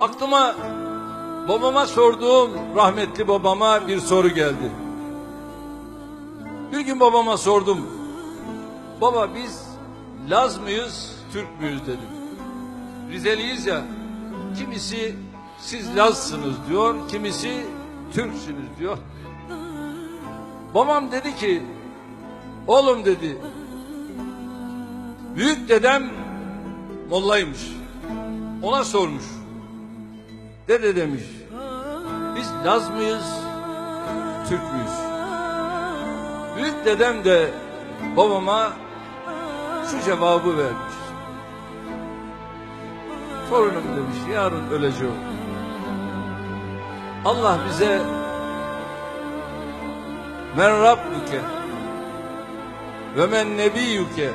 Aklıma babama sorduğum rahmetli babama bir soru geldi. Bir gün babama sordum. Baba biz Laz mıyız, Türk müyüz dedim. Rizeliyiz ya. Kimisi siz Lazsınız diyor, kimisi Türksünüz diyor. Babam dedi ki, oğlum dedi, büyük dedem mollaymış. Ona sormuş. Dede demiş, biz Laz mıyız, Türk müyüz? Büyük dedem de babama şu cevabı vermiş. Torunum demiş, yarın öleceğim. Allah bize men rabbuke ve men nebiyyuke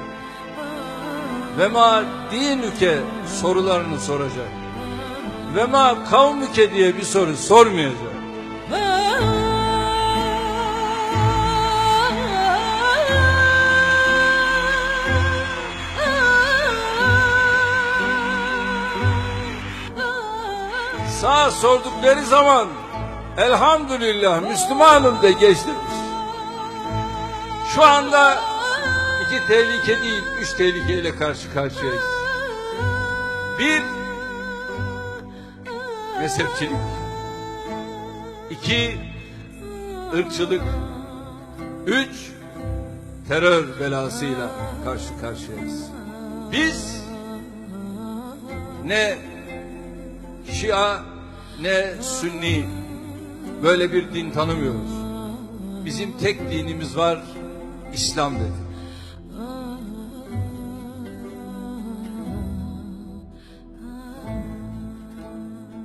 ve ma dinüke sorularını soracak. Ve ma kavmüke diye bir soru sormayacak. Sağ sordukları zaman elhamdülillah Müslümanım de geçtirmiş. Şu anda iki tehlike değil, üç tehlikeyle karşı karşıyayız. Bir, mezhepçilik. İki, ırkçılık. Üç, terör belasıyla karşı karşıyayız. Biz ne Şia ne Sünni böyle bir din tanımıyoruz. Bizim tek dinimiz var İslam dedi.